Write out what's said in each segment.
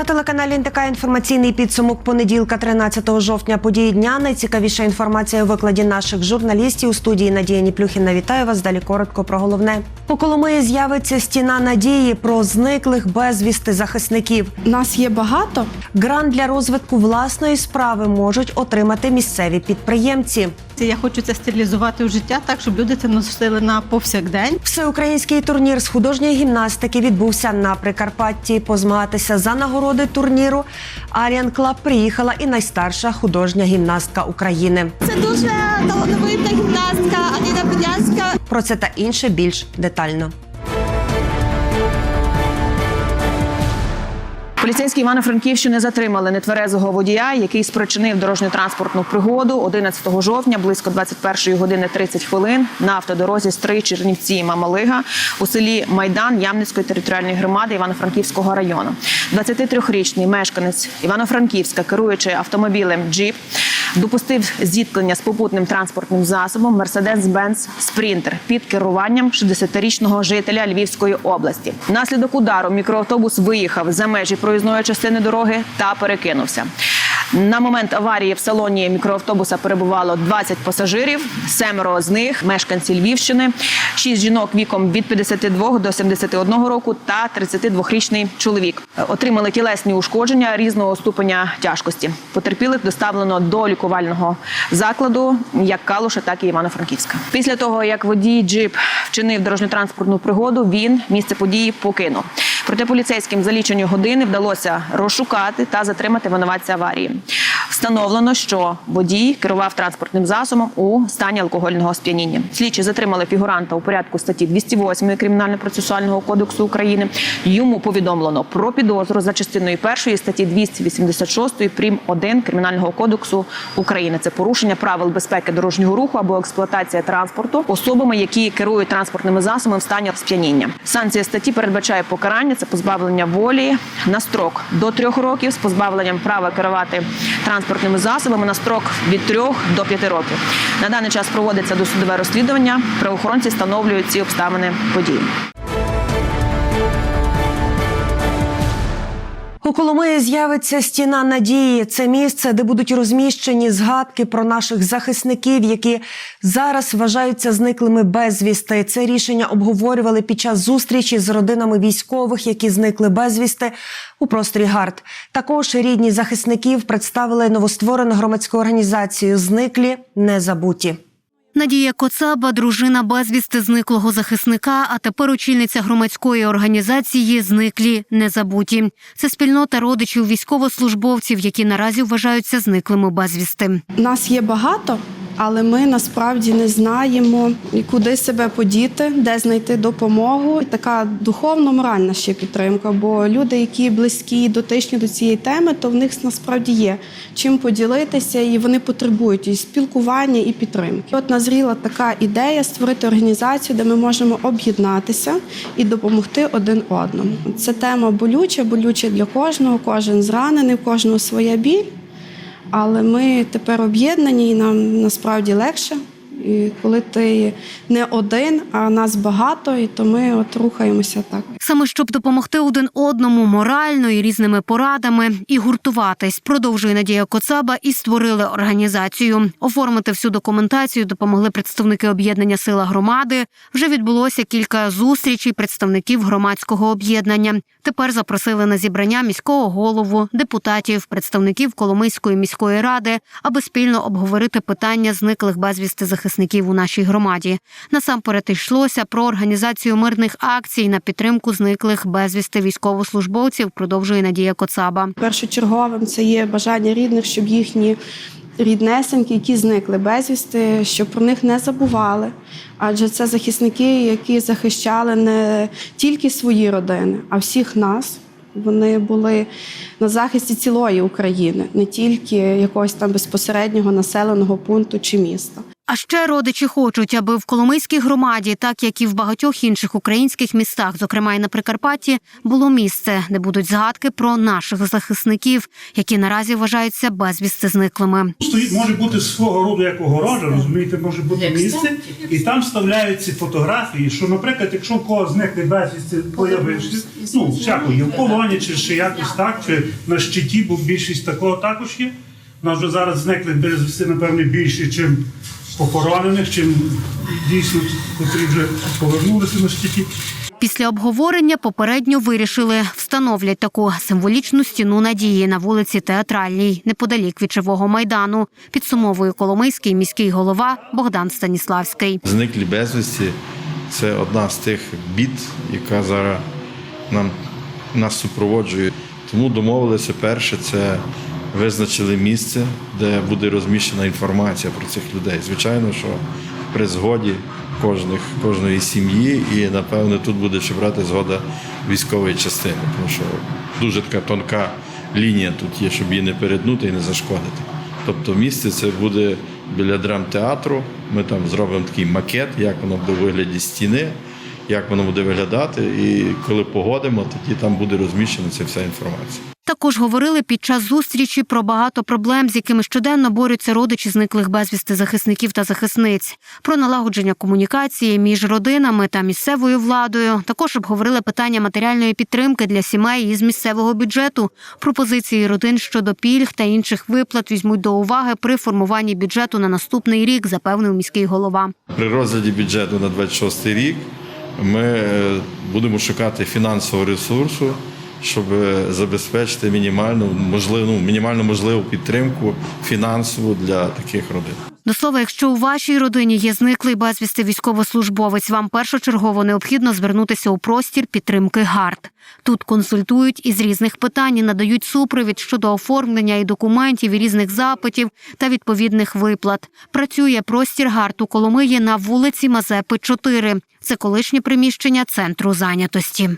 На телеканалі НТК інформаційний підсумок понеділка, 13 жовтня. Події дня. Найцікавіша інформація у викладі наших журналістів у студії Надія Ніплюхіна. Вітаю вас. Далі коротко про головне. У Коломиї з'явиться стіна надії про зниклих безвісти захисників. Нас є багато. Грант для розвитку власної справи можуть отримати місцеві підприємці. Я хочу це стилізувати у життя так, щоб люди це носили на повсякдень. Всеукраїнський турнір з художньої гімнастики відбувся на Прикарпатті. Позмагатися за нагороди турніру Аріан Клаб приїхала і найстарша художня гімнастка України. Це дуже талановита гімнастка Аніна Будянська. Про це та інше більш детально. Поліцейські Івано-Франківщини затримали нетверезого водія, який спричинив дорожньо-транспортну пригоду 11 жовтня близько 21 години 30 хвилин на автодорозі Стрий Чернівці Мамалига у селі Майдан Ямницької територіальної громади Івано-Франківського району. 23-річний мешканець Івано-Франківська, керуючи автомобілем Джіп, допустив зіткнення з попутним транспортним засобом Mercedes-Benz Sprinter під керуванням 60-річного жителя Львівської області. Внаслідок удару мікроавтобус виїхав за межі проїзної частини дороги та перекинувся. На момент аварії в салоні мікроавтобуса перебувало 20 пасажирів, семеро з них мешканці Львівщини, шість жінок віком від 52 до 71 року та 32-річний чоловік. Отримали тілесні ушкодження різного ступеня тяжкості. Потерпілих доставлено до лікувального закладу як Калуша, так і Івано-Франківська. Після того, як водій джип вчинив дорожньо-транспортну пригоду, він місце події покинув. Проте поліцейським за лічені години вдалося розшукати та затримати винуватця аварії. Встановлено, що водій керував транспортним засобом у стані алкогольного сп'яніння. Слідчі затримали фігуранта у порядку статті 208 Кримінально-процесуального кодексу України. Йому повідомлено про підозру за частиною першої статті 286 прим. 1 Кримінального кодексу України. Це порушення правил безпеки дорожнього руху або експлуатація транспорту особами, які керують транспортними засобами в стані сп'яніння. Санкція статті передбачає покарання це позбавлення волі на строк до трьох років з позбавленням права керувати транспортними засобами на строк від трьох до п'яти років. На даний час проводиться досудове розслідування. Правоохоронці встановлюють ці обставини події. У Коломиї з'явиться стіна надії. Це місце, де будуть розміщені згадки про наших захисників, які зараз вважаються зниклими безвісти. Це рішення обговорювали під час зустрічі з родинами військових, які зникли безвісти у просторі ГАРД. Також рідні захисників представили новостворену громадську організацію Зниклі не забуті. Надія Коцаба, дружина безвісти зниклого захисника, а тепер очільниця громадської організації Зниклі незабуті. Це спільнота родичів військовослужбовців, які наразі вважаються зниклими безвісти. Нас є багато, але ми насправді не знаємо, куди себе подіти, де знайти допомогу. Така духовно-моральна ще підтримка. Бо люди, які близькі, дотичні до цієї теми, то в них насправді є чим поділитися, і вони потребують і спілкування, і підтримки. От назріла така ідея створити організацію, де ми можемо об'єднатися і допомогти один одному. Це тема болюча, болюча для кожного, кожен зранений, в кожного своя біль. Але ми тепер об'єднані і нам насправді легше. І коли ти не один, а нас багато, і то ми от рухаємося так. Саме щоб допомогти один одному морально і різними порадами і гуртуватись, продовжує Надія Коцаба і створили організацію. Оформити всю документацію допомогли представники об'єднання Сила громади. Вже відбулося кілька зустрічей представників громадського об'єднання. Тепер запросили на зібрання міського голову, депутатів, представників Коломийської міської ради, аби спільно обговорити питання зниклих безвісти захисників у нашій громаді. Насамперед йшлося про організацію мирних акцій на підтримку зниклих безвісти військовослужбовців. Продовжує Надія Коцаба. Першочерговим це є бажання рідних, щоб їхні ріднесенькі, які зникли безвісти, щоб про них не забували. Адже це захисники, які захищали не тільки свої родини, а всіх нас. Вони були на захисті цілої України, не тільки якогось там безпосереднього населеного пункту чи міста. А ще родичі хочуть, аби в Коломийській громаді, так як і в багатьох інших українських містах, зокрема і на Прикарпатті, було місце, де будуть згадки про наших захисників, які наразі вважаються безвісти зниклими. Стоїть може бути свого роду як огорожа, розумієте, може бути місце, і там вставляють ці фотографії, що, наприклад, якщо в когось зникне безвісти, появився, ну, всяко є в полоні, чи ще якось так, чи на щиті, бо більшість такого також є. У нас вже зараз зникли безвісти, напевне, більше, чим похоронених, чим дійсно, котрі вже повернулися на щиті. Після обговорення попередньо вирішили встановлять таку символічну стіну надії на вулиці Театральній, неподалік від живого майдану. Підсумовує Коломийський міський голова Богдан Станіславський. Зниклі безвісті це одна з тих бід, яка зараз нам нас супроводжує. Тому домовилися перше, це визначили місце, де буде розміщена інформація про цих людей. Звичайно, що при згоді кожних, кожної сім'ї, і напевно тут буде ще брати згода військової частини, тому що дуже така тонка лінія тут є, щоб її не перетнути і не зашкодити. Тобто місце це буде біля драмтеатру. Ми там зробимо такий макет, як воно буде в вигляді стіни, як воно буде виглядати. І коли погодимо, тоді там буде розміщена ця вся інформація. Також говорили під час зустрічі про багато проблем, з якими щоденно борються родичі зниклих безвісти захисників та захисниць, про налагодження комунікації між родинами та місцевою владою. Також обговорили питання матеріальної підтримки для сімей із місцевого бюджету. Пропозиції родин щодо пільг та інших виплат візьмуть до уваги при формуванні бюджету на наступний рік, запевнив міський голова. При розгляді бюджету на 26 рік ми е, будемо шукати фінансового ресурсу, щоб е, забезпечити мінімальну можливу, мінімально можливу підтримку фінансову для таких родин. До слова, якщо у вашій родині є зниклий безвісти військовослужбовець, вам першочергово необхідно звернутися у простір підтримки ГАРД. Тут консультують із різних питань і надають супровід щодо оформлення і документів, і різних запитів та відповідних виплат. Працює простір ГАРД у Коломиї на вулиці Мазепи, 4. Це колишнє приміщення центру зайнятості.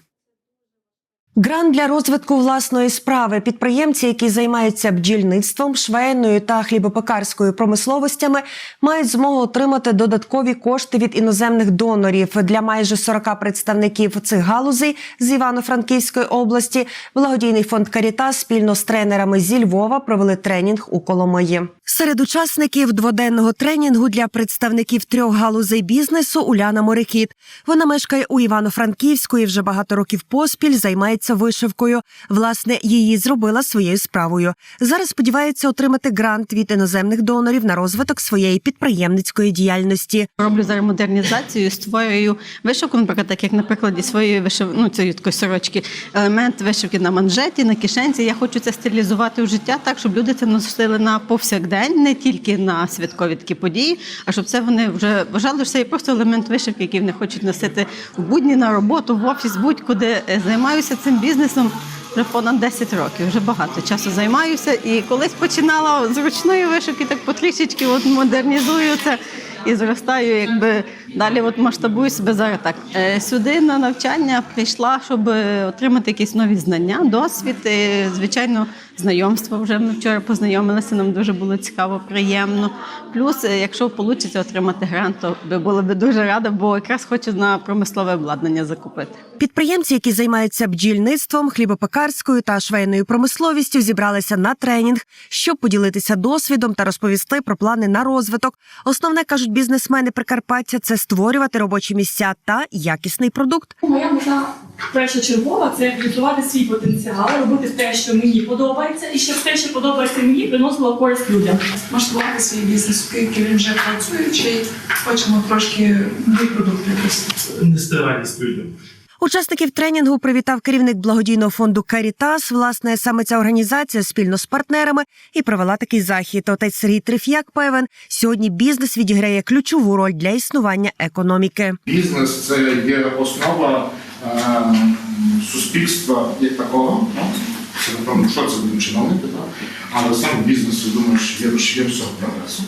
Грант для розвитку власної справи. Підприємці, які займаються бджільництвом, швейною та хлібопекарською промисловостями, мають змогу отримати додаткові кошти від іноземних донорів для майже 40 представників цих галузей з Івано-Франківської області. Благодійний фонд Карітас спільно з тренерами зі Львова провели тренінг у Коломиї. Серед учасників дводенного тренінгу для представників трьох галузей бізнесу Уляна Морикіт. Вона мешкає у Івано-Франківську і вже багато років поспіль займається вишивкою. Власне, її зробила своєю справою. Зараз сподівається отримати грант від іноземних донорів на розвиток своєї підприємницької діяльності. Роблю зараз модернізацію, створюю вишивку, наприклад, так як на прикладі своєї вишив... ну, цієї такої сорочки, елемент вишивки на манжеті, на кишенці. Я хочу це стилізувати в життя так, щоб люди це носили на повсякдень, не тільки на святкові такі події, а щоб це вони вже вважали, що це є просто елемент вишивки, який вони хочуть носити в будні на роботу, в офіс, будь-куди Е, займаюся цим бізнесом. Вже понад 10 років, вже багато часу займаюся. І колись починала з ручної вишивки, так потрішечки от модернізую це і зростаю, якби далі от масштабую себе зараз так. Е, Сюди на навчання прийшла, щоб отримати якісь нові знання, досвід. Звичайно, знайомство вже ми вчора познайомилися, нам дуже було цікаво, приємно. Плюс, е, якщо вийде отримати грант, то би була би дуже рада, бо якраз хочу на промислове обладнання закупити. Підприємці, які займаються бджільництвом, хлібопекарською та швейною промисловістю, зібралися на тренінг, щоб поділитися досвідом та розповісти про плани на розвиток. Основне кажуть бізнесмени Прикарпаття це створювати робочі місця та якісний продукт. Моя мета першочергова це реалізувати свій потенціал, робити те, що мені подобається, і щоб те, що подобається мені, приносило користь людям. масштабувати свій бізнес, оскільки він вже працюючий, хочемо трошки новий продукт якийсь. Нестривалість людям. Учасників тренінгу привітав керівник благодійного фонду Карітас. Власне, саме ця організація спільно з партнерами і провела такий захід. Отець Сергій Триф'як певен, сьогодні бізнес відіграє ключову роль для існування економіки. Бізнес це є основа суспільства як такого. Ну, це напевно, що це будемо чиновники, але саме бізнес, я думаю, що є рушієм всього прогресу.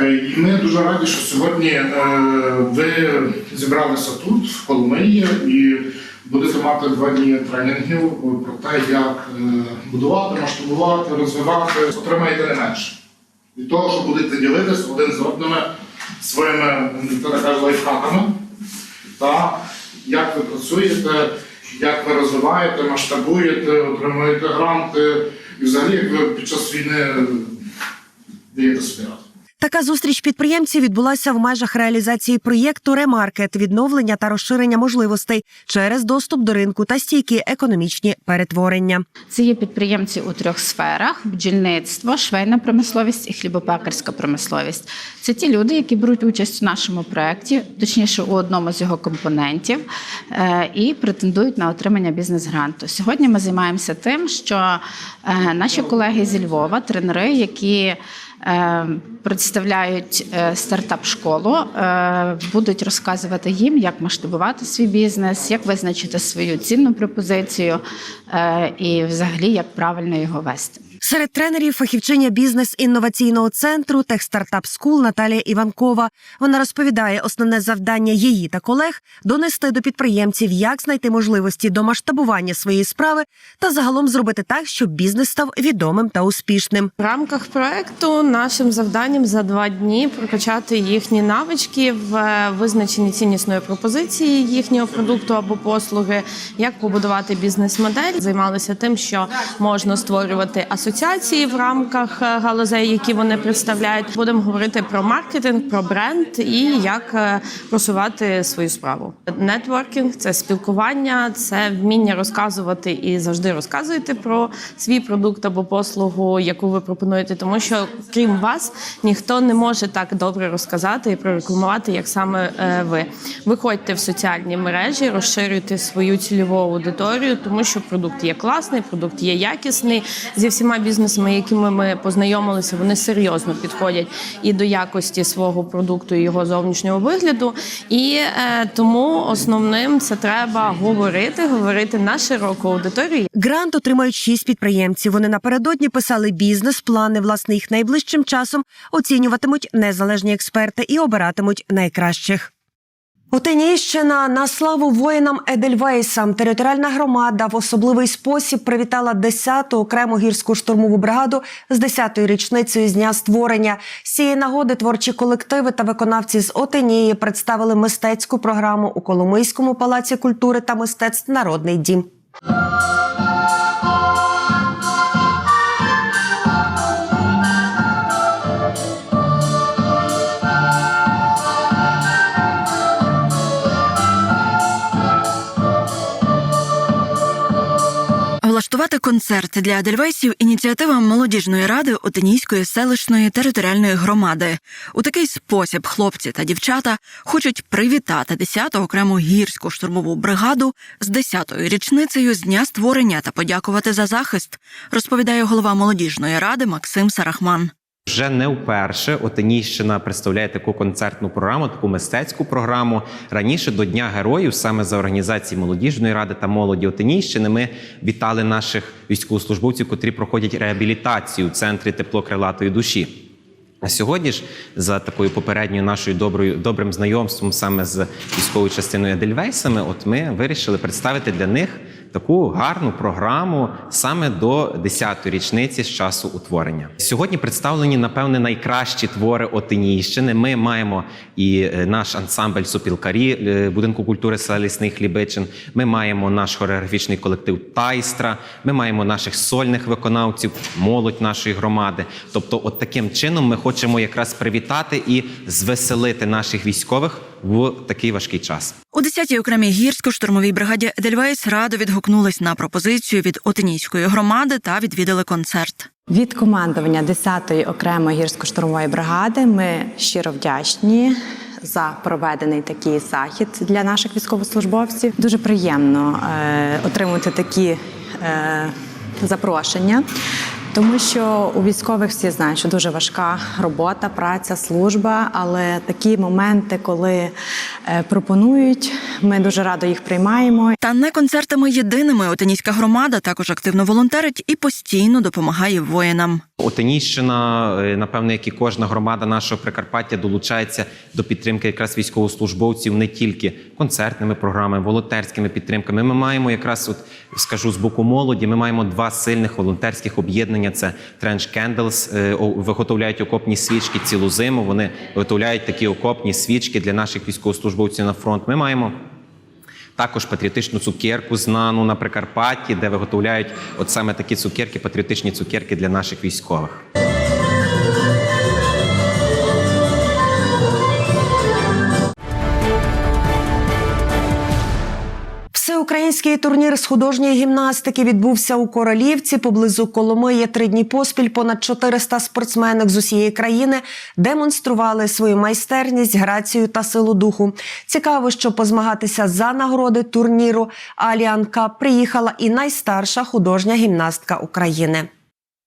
Е, І ми дуже раді, що сьогодні е, ви зібралися тут, в Коломиї, і будете мати два дні тренінгів про те, як е, будувати, масштабувати, розвивати, отримаєте не менше. Від того, що будете ділитися один з одними, своїми кажу, лайфхаками, як ви працюєте, як ви розвиваєте, масштабуєте, отримуєте гранти, і взагалі як ви під час війни даєте собі. Така зустріч підприємців відбулася в межах реалізації проєкту Ремаркет відновлення та розширення можливостей через доступ до ринку та стійкі економічні перетворення. Це є підприємці у трьох сферах: бджільництво, швейна промисловість і хлібопекарська промисловість. Це ті люди, які беруть участь у нашому проєкті, точніше у одному з його компонентів, е, і претендують на отримання бізнес-гранту. Сьогодні ми займаємося тим, що е, наші колеги зі Львова, тренери, які представляють е, стартап-школу, е, будуть розказувати їм, як масштабувати свій бізнес, як визначити свою цінну пропозицію е, і, взагалі, як правильно його вести. Серед тренерів фахівчиня бізнес-інноваційного центру Техстартап Скул Наталія Іванкова. Вона розповідає, основне завдання її та колег донести до підприємців, як знайти можливості до масштабування своєї справи та загалом зробити так, щоб бізнес став відомим та успішним. В рамках проекту нашим завданням за два дні прокачати їхні навички в е, визначенні ціннісної пропозиції їхнього продукту або послуги, як побудувати бізнес-модель. Займалися тим, що можна створювати асоціації в рамках е, галузей, які вони представляють. Будемо говорити про маркетинг, про бренд і як е, просувати свою справу. Нетворкінг це спілкування, це вміння розказувати і завжди розказуєте про свій продукт або послугу, яку ви пропонуєте, тому що крім вас ніхто не може так добре розказати і прорекламувати, як саме е, ви. Виходьте в соціальні мережі, розширюйте свою цільову аудиторію, тому що продукт є класний, продукт є якісний. Зі всіма бізнесами, якими ми познайомилися, вони серйозно підходять і до якості свого продукту, і його зовнішнього вигляду. І е, тому основним це треба говорити, говорити на широку аудиторію. Грант отримають шість підприємців. Вони напередодні писали бізнес-плани. Власне, їх найближчим часом оцінюватимуть незалежні експерти і обиратимуть найкращих. Отинійщина на славу воїнам Едельвейсам. Територіальна громада в особливий спосіб привітала 10-ту окрему гірську штурмову бригаду з 10-ю річницею з дня створення. З цієї нагоди творчі колективи та виконавці з Отинії представили мистецьку програму у Коломийському палаці культури та мистецтв Народний дім. Влаштувати концерт для Адельвейсів ініціатива молодіжної ради Отинійської селищної територіальної громади. У такий спосіб хлопці та дівчата хочуть привітати 10-ту окрему гірську штурмову бригаду з 10-ю річницею з дня створення та подякувати за захист, розповідає голова молодіжної ради Максим Сарахман. Вже не вперше Отинійщина представляє таку концертну програму, таку мистецьку програму. Раніше до Дня героїв, саме за організації молодіжної ради та молоді Отинійщини, ми вітали наших військовослужбовців, котрі проходять реабілітацію в центрі теплокрилатої душі. А сьогодні ж за такою попередньою нашою доброю добрим знайомством саме з військовою частиною Едельвейсами, от ми вирішили представити для них таку гарну програму саме до 10-ї річниці з часу утворення. Сьогодні представлені, напевне, найкращі твори Отинійщини. Ми маємо і е, наш ансамбль сопілкарі е, будинку культури села Лісний Хлібичин. Ми маємо наш хореографічний колектив Тайстра. Ми маємо наших сольних виконавців, молодь нашої громади. Тобто, от таким чином ми хочемо якраз привітати і звеселити наших військових в такий важкий час. У 10-й окремій гірсько-штурмовій бригаді Едельвейс радо відгукнулись на пропозицію від Отинійської громади та відвідали концерт. Від командування 10-ї окремої гірсько-штурмової бригади ми щиро вдячні за проведений такий захід для наших військовослужбовців. Дуже приємно е, отримувати такі е, запрошення. Тому що у військових всі знають, що дуже важка робота, праця, служба, але такі моменти, коли е, пропонують. Ми дуже радо їх приймаємо. Та не концертами єдиними Отинійська громада також активно волонтерить і постійно допомагає воїнам. Отинійщина, е, напевно, як і кожна громада нашого Прикарпаття, долучається до підтримки якраз військовослужбовців не тільки концертними програмами, волонтерськими підтримками. Ми маємо якраз, от скажу з боку молоді, ми маємо два сильних волонтерських об'єднання: це Trench Candles, е, виготовляють окопні свічки цілу зиму. Вони виготовляють такі окопні свічки для наших військовослужбовців на фронт. Ми маємо. Також патріотичну цукерку знану на Прикарпатті, де виготовляють от саме такі цукерки, патріотичні цукерки для наших військових. Всеукраїнський турнір з художньої гімнастики відбувся у Королівці поблизу Коломиї. Три дні поспіль понад 400 спортсменок з усієї країни демонстрували свою майстерність, грацію та силу духу. Цікаво, що позмагатися за нагороди турніру Аліанка приїхала і найстарша художня гімнастка України.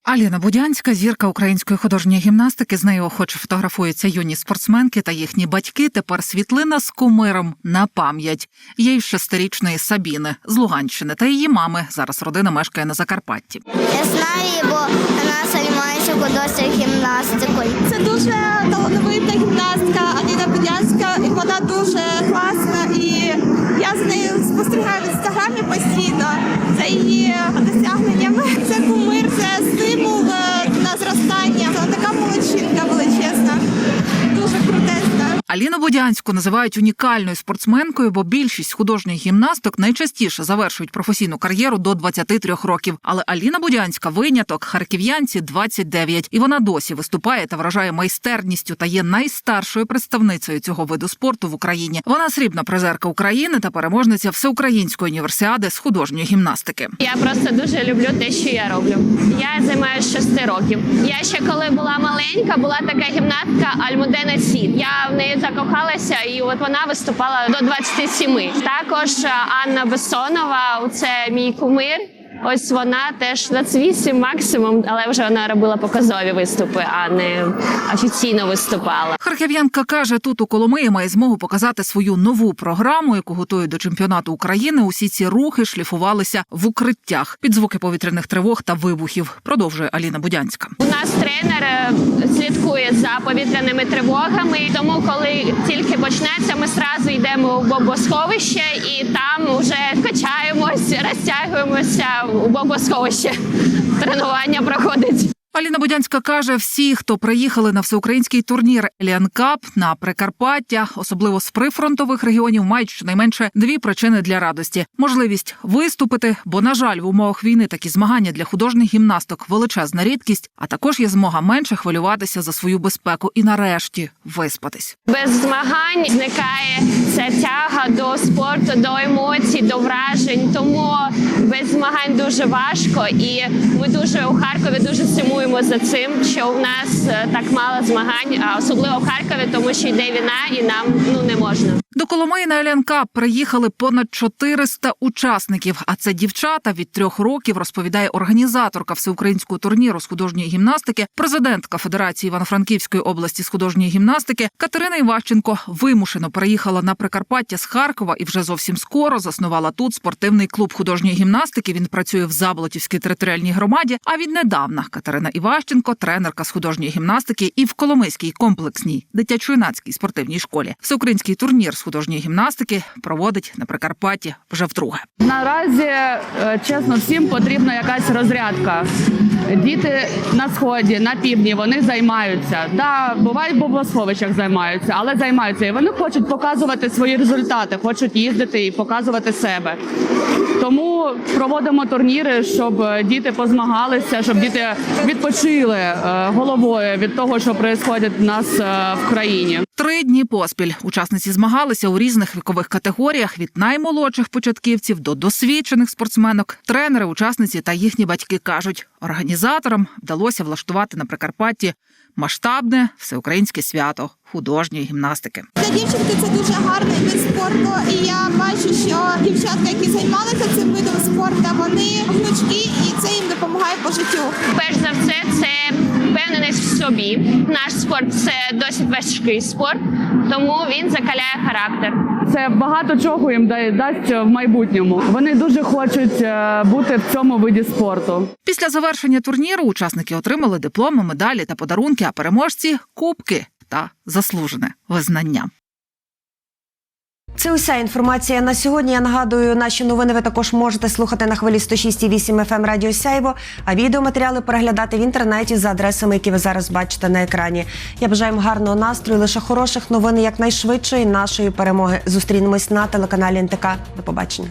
Аліна Будянська, зірка української художньої гімнастики. З нею охоче фотографуються юні спортсменки та їхні батьки. Тепер світлина з кумиром на пам'ять. Є й шестирічної Сабіни з Луганщини та її мами. Зараз родина мешкає на Закарпатті. Я знаю, бо вона займається художньою гімнастикою. Це дуже талановита гімнастка Аліна Будянська, і вона дуже класна. І я з нею спостерігаю в інстаграмі постійно за її досягненнями. Аліну Будянську називають унікальною спортсменкою, бо більшість художніх гімнасток найчастіше завершують професійну кар'єру до 23 років. Але Аліна Будянська виняток харків'янці 29. і вона досі виступає та вражає майстерністю та є найстаршою представницею цього виду спорту в Україні. Вона срібна призерка України та переможниця всеукраїнської універсіади з художньої гімнастики. Я просто дуже люблю те, що я роблю. Я займаюся з 6 років. Я ще коли була маленька, була така гімнастка Альмудена Сід. Я в неї закохалася, і от вона виступала до 27. Також е, Анна Бессонова, це мій кумир. Ось вона теж 28 максимум, але вже вона робила показові виступи, а не офіційно виступала. Харків'янка каже, тут у Коломиї має змогу показати свою нову програму, яку готують до чемпіонату України. Усі ці рухи шліфувалися в укриттях під звуки повітряних тривог та вибухів. Продовжує Аліна Будянська. У нас тренер е, слідкує за повітряними тривогами. Тому, коли тільки почнеться, ми зразу йдемо у бомбосховище і там вже качаємось, розтягуємося бомбосховище. Тренування проходить. Аліна Будянська каже: всі, хто приїхали на всеукраїнський турнір Еліан Кап на Прикарпаття, особливо з прифронтових регіонів, мають щонайменше дві причини для радості: можливість виступити, бо, на жаль, в умовах війни такі змагання для художніх гімнасток величезна рідкість, а також є змога менше хвилюватися за свою безпеку і нарешті виспатись. Без змагань зникає ця тяга до спорту, до емоцій, до вражень. Тому без змагань дуже важко, і ми дуже у Харкові дуже сумуємо за цим, що у нас е, так мало змагань, а особливо в Харкові, тому що йде війна, і нам ну не можна. До Коломиї на Кап приїхали понад 400 учасників. А це дівчата від трьох років розповідає організаторка всеукраїнського турніру з художньої гімнастики, президентка Федерації Івано-Франківської області з художньої гімнастики Катерина Іващенко вимушено переїхала на Прикарпаття з Харкова і вже зовсім скоро заснувала тут спортивний клуб художньої гімнастики. Він працює в Заболотівській територіальній громаді. А віднедавна Катерина Іващенко, тренерка з художньої гімнастики, і в Коломийській комплексній дитячо-юнацькій спортивній школі. Всеукраїнський турнір з художньої гімнастики проводить на Прикарпатті вже вдруге. Наразі, е, чесно, всім потрібна якась розрядка. Діти на сході, на півдні вони займаються. Да, бувають в бомбосховищах займаються, але займаються. І вони хочуть показувати свої результати, хочуть їздити і показувати себе. Тому проводимо турніри, щоб діти позмагалися, щоб діти відпочили е, головою від того, що відбувається в нас е, в країні. Три дні поспіль учасниці змагалися у різних вікових категоріях від наймолодших початківців до досвідчених спортсменок. Тренери, учасниці та їхні батьки кажуть, організаторам вдалося влаштувати на Прикарпатті масштабне всеукраїнське свято художньої гімнастики. Для дівчинки це дуже гарний вид спорту, і я бачу, що дівчатка, які займалися цим видом спорту, вони гнучкі і це їм допомагає по життю. Перш за все, це впевненість в собі. Наш спорт це досить важкий спорт, тому він закаляє характер. Це багато чого їм да- дасть в майбутньому. Вони дуже хочуть е, бути в цьому виді спорту. Після завершення турніру учасники отримали дипломи, медалі та подарунки, а переможці кубки та заслужене визнання. Це уся інформація на сьогодні. Я нагадую, наші новини ви також можете слухати на хвилі 106,8 FM Радіо Сяйво, а відеоматеріали переглядати в інтернеті за адресами, які ви зараз бачите на екрані. Я бажаю вам гарного настрою, лише хороших новин якнайшвидшої нашої перемоги. Зустрінемось на телеканалі НТК. До побачення.